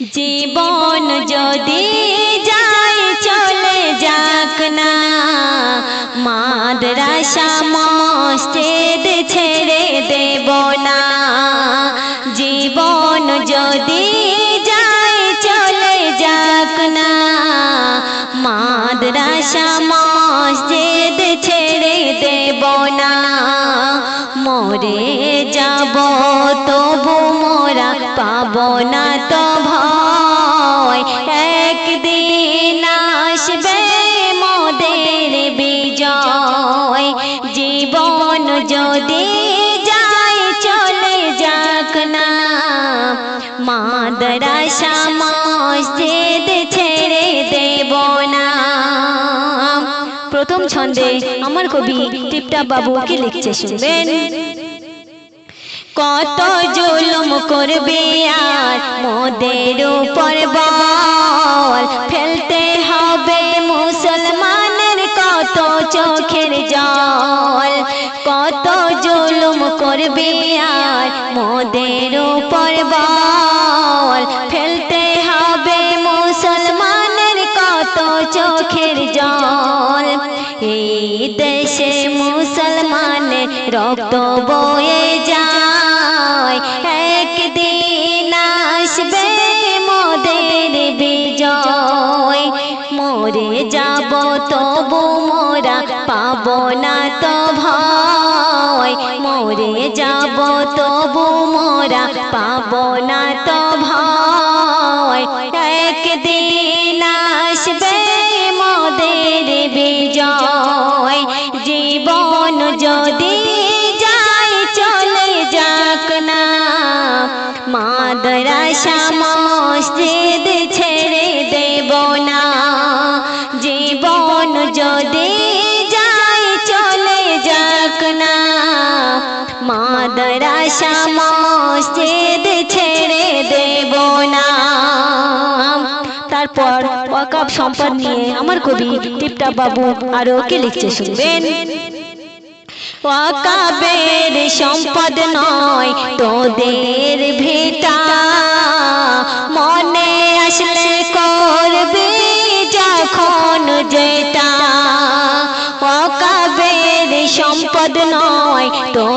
জীবন যদি যায় চলে যাক না, মাদ্রাসা মসজিদ ছেড়ে দেব না। জীবন যদি যায় চলে যাক না, মাদ্রাসা মসজিদ ছেড়ে দেব না। মরে যাব তবু মোরা পাব না তো ভয়। একদিন আসবে মোদের বিজয়। জীবন যদি যায় চলে যাক না। মাদ্রাসা মসজিদ ছেড়ে দেব না। প্রথম ছন্দে আমার কবি টিপটা বাবু কি লিখছে শুনবেন। কত জুলুম করবে আর মোদের উপর বল। ফেলতে হবে মুসলমানের কত চোখের জল। কত জুলুম করবে আর মোদের উপর বল। ফেলতে হবে মুসলমানের কত চোখের জল। এই দেশে মুসলমানের রক্ত বয়ে যায়। যাব, তবু মোরা পাব না তো ভয়। একদিন আসবে মোদের বিজয়। জীবন যদি যায় চলে যাক না। মাদ্রাসা মসজিদ ছেড়ে মাদ্রাসা মসজিদ ছেড়ে দেব না। তারপর ওয়াকাব সম্পদ নিয়ে আমার কবি টিপটা বাবু আরও লিখছে শুনবেন? ওয়াকাবের সম্পদ নয় তোদের ভেটা। মনে আসলে করবে যখন যেটা। ওয়াকাবের সম্পদ নয় তোদের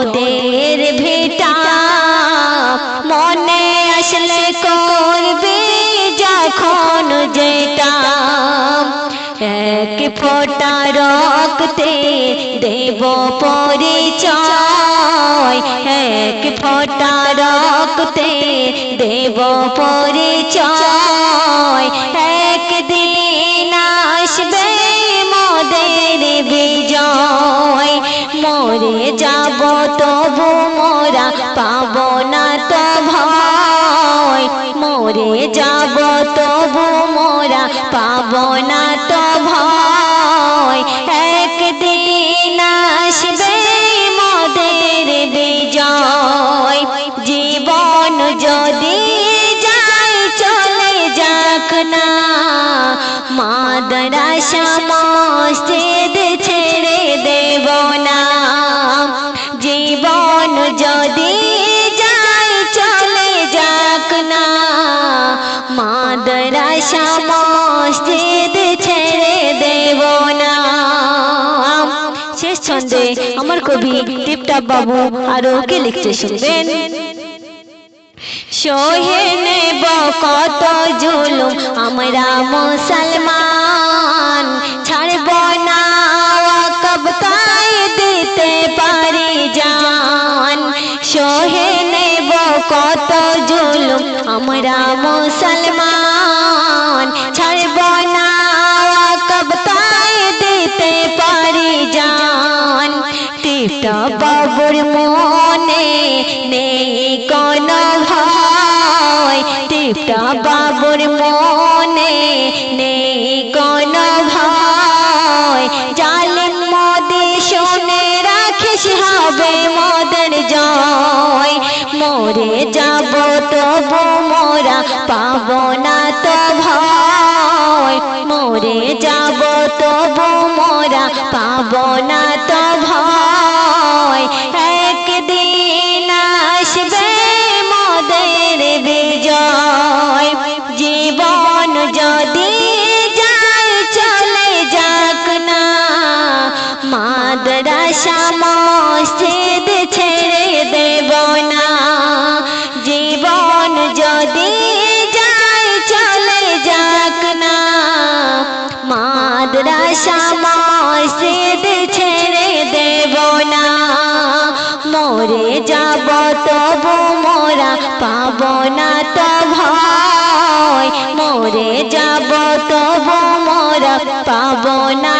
যেটা এক ফোটা রক্তে দেব পরিচয়। এক ফোটা রক্তে দেব পরিচয়। একদিন আসবে মোদের বিজয়। মরে যাব তবু মোরা পাব না তো ভয়। মরে যাব তবু মোরা পাব না তো ভয়। একদিন আসবে মোদের বিজয়। জীবন যদি যায় চলে যাক না, মাদ্রাসা মসজিদ ছেড়ে দেব না। মসজিদ ছেড়ে দেব না। শেষ ছন্দে আমার কবি টিপটাপ বাবু আরও কে লিখতে শুনবেন সহে নেব কত জুলুম, আমরা মুসলমান। ছাড়ব না, কব তাই দিতে পারি জান। সহে নেব কত জুলুম, আমরা মুসলমান। টিপটা বাবুর মনে নেই কোন ভয়। টিপটা বাবুর মনে নেই কোন ভয়। জালিম মদে শুনে রাখিস হবে মদের জয়। মরে যাব তবু মোরা পাব না তো ভয়। মরে যাব তবু মোরা পাব না তো ভয়। একদিন আসবে মোদের বিজয়। জীবন যদি যায় চলে যাক না মাদ্রাসা মসজিদ মরে যাব তবু মোরা পাব না তো ভয়। মরে যাব তবু মোরা পাব না